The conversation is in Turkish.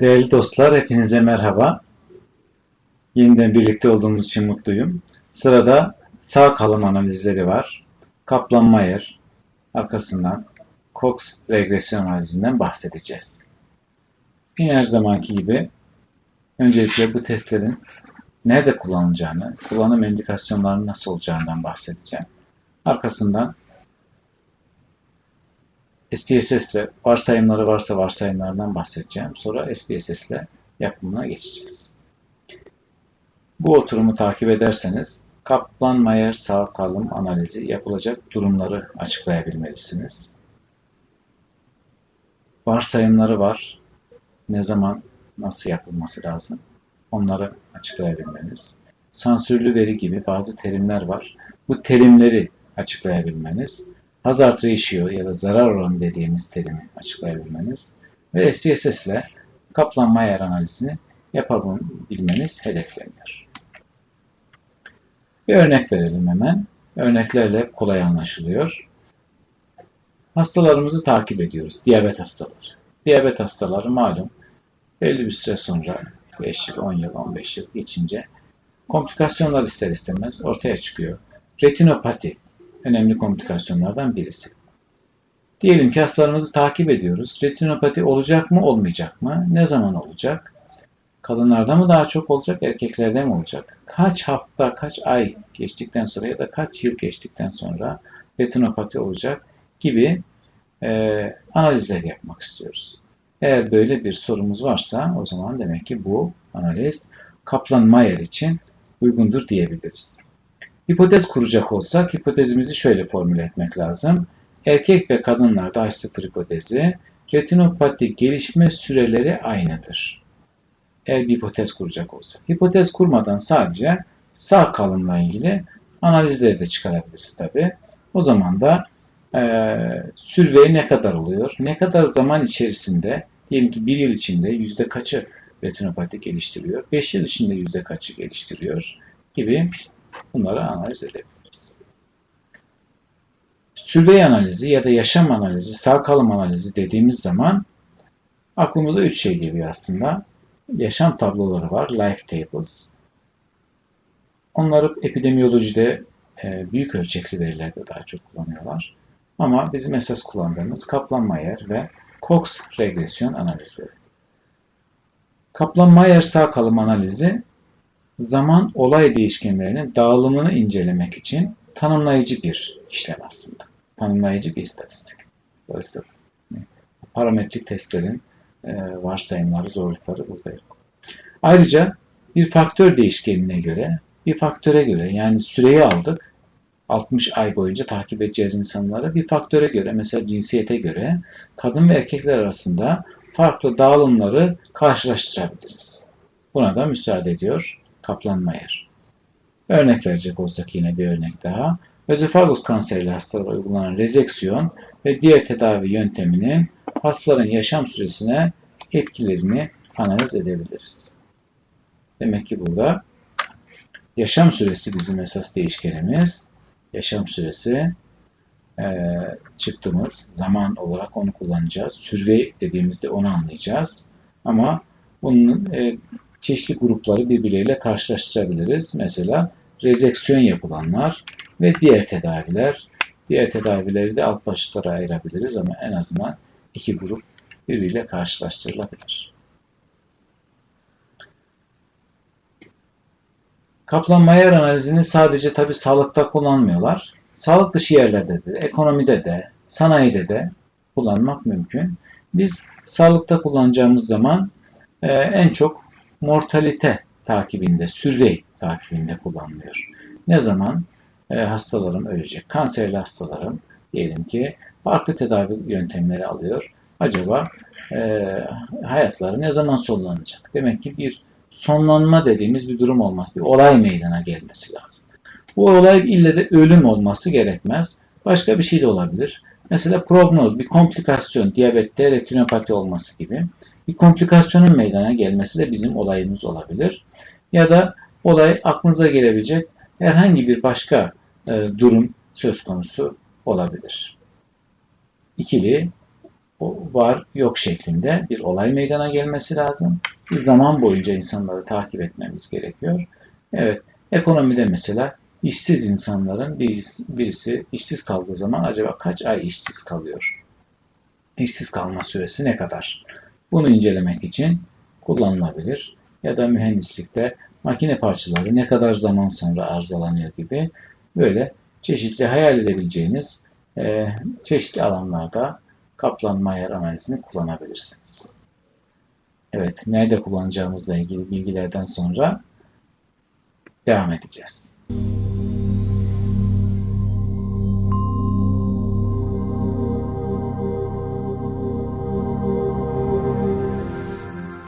Değerli dostlar, hepinize merhaba. Yeniden birlikte olduğumuz için mutluyum. Sırada sağ kalım analizleri var. Kaplan-Meier, arkasından Cox regresyon analizinden bahsedeceğiz. Yine her zamanki gibi öncelikle bu testlerin nerede kullanılacağını, kullanım indikasyonlarının nasıl olacağından bahsedeceğim. Arkasından SPSS ile varsayımları varsa varsayımlardan bahsedeceğim. Sonra SPSS ile yapımına geçeceğiz. Bu oturumu takip ederseniz Kaplan-Meier sağ kalım analizi yapılacak durumları açıklayabilmelisiniz. Varsayımları var. Ne zaman, nasıl yapılması lazım? Onları açıklayabilmeniz. Sansürlü veri gibi bazı terimler var. Bu terimleri açıklayabilmeniz hazard ratio ya da zarar oranı dediğimiz terimi açıklayabilmeniz ve SPSS ile Kaplan-Meier analizini yapabilmeniz hedefleniyor. Bir örnek verelim hemen. Örneklerle kolay anlaşılıyor. Hastalarımızı takip ediyoruz. Diyabet hastaları. Diyabet hastaları malum belli bir süre sonra 5 yıl, 10 yıl, 15 yıl geçince komplikasyonlar ister istemez ortaya çıkıyor. Retinopati önemli komplikasyonlardan birisi. Diyelim ki hastalarımızı takip ediyoruz. Retinopati olacak mı, olmayacak mı? Ne zaman olacak? Kadınlarda mı daha çok olacak, erkeklerde mi olacak? Kaç hafta, kaç ay geçtikten sonra ya da kaç yıl geçtikten sonra retinopati olacak gibi e, analizler yapmak istiyoruz. Eğer böyle bir sorumuz varsa o zaman demek ki bu analiz Kaplan-Meier için uygundur diyebiliriz. Hipotez kuracak olsak hipotezimizi şöyle formüle etmek lazım. Erkek ve kadınlarda H0 hipotezi retinopati gelişme süreleri aynıdır. Eğer bir hipotez kuracak olsak. Hipotez kurmadan sadece sağ kalınla ilgili analizleri de çıkarabiliriz tabi. O zaman da e, sürvey ne kadar oluyor? Ne kadar zaman içerisinde diyelim ki bir yıl içinde yüzde kaçı retinopati geliştiriyor? Beş yıl içinde yüzde kaçı geliştiriyor? Gibi bunları analiz edebiliriz. Sürvey analizi ya da yaşam analizi, sağ kalım analizi dediğimiz zaman aklımıza üç şey geliyor aslında. Yaşam tabloları var, life tables. Onları epidemiyolojide e, büyük ölçekli verilerde daha çok kullanıyorlar. Ama bizim esas kullandığımız Kaplan-Meier ve Cox regresyon analizleri. Kaplan-Meier sağ kalım analizi zaman olay değişkenlerinin dağılımını incelemek için tanımlayıcı bir işlem aslında. Tanımlayıcı bir istatistik. Dolayısıyla parametrik testlerin e, varsayımları, zorlukları burada yok. Ayrıca bir faktör değişkenine göre, bir faktöre göre yani süreyi aldık. 60 ay boyunca takip edeceğiz insanları. Bir faktöre göre, mesela cinsiyete göre kadın ve erkekler arasında farklı dağılımları karşılaştırabiliriz. Buna da müsaade ediyor Kaplan-Meier. Örnek verecek olsak yine bir örnek daha. Özefagus kanserli hastalara uygulanan rezeksiyon ve diğer tedavi yönteminin hastaların yaşam süresine etkilerini analiz edebiliriz. Demek ki burada yaşam süresi bizim esas değişkenimiz. Yaşam süresi e, çıktığımız zaman olarak onu kullanacağız. Sürvey dediğimizde onu anlayacağız. Ama bunun e, çeşitli grupları birbirleriyle karşılaştırabiliriz. Mesela rezeksiyon yapılanlar ve diğer tedaviler. Diğer tedavileri de alt başlıklara ayırabiliriz ama en azından iki grup birbiriyle karşılaştırılabilir. Kaplan-Meier analizini sadece tabi sağlıkta kullanmıyorlar. Sağlık dışı yerlerde de, ekonomide de, sanayide de kullanmak mümkün. Biz sağlıkta kullanacağımız zaman e, en çok mortalite takibinde, sürvey takibinde kullanılıyor. Ne zaman e, hastalarım ölecek? Kanserli hastalarım diyelim ki farklı tedavi yöntemleri alıyor. Acaba e, hayatları ne zaman sonlanacak? Demek ki bir sonlanma dediğimiz bir durum olmaz. Bir olay meydana gelmesi lazım. Bu olay ille de ölüm olması gerekmez. Başka bir şey de olabilir. Mesela prognoz, bir komplikasyon, diyabette retinopati olması gibi bir komplikasyonun meydana gelmesi de bizim olayımız olabilir. Ya da olay aklınıza gelebilecek herhangi bir başka e, durum söz konusu olabilir. İkili var yok şeklinde bir olay meydana gelmesi lazım. Bir zaman boyunca insanları takip etmemiz gerekiyor. Evet, ekonomide mesela işsiz insanların birisi, birisi işsiz kaldığı zaman acaba kaç ay işsiz kalıyor? İşsiz kalma süresi ne kadar? Bunu incelemek için kullanılabilir. Ya da mühendislikte makine parçaları ne kadar zaman sonra arızalanıyor gibi böyle çeşitli hayal edebileceğiniz e, çeşitli alanlarda kaplanma ayar analizini kullanabilirsiniz. Evet, nerede kullanacağımızla ilgili bilgilerden sonra devam edeceğiz.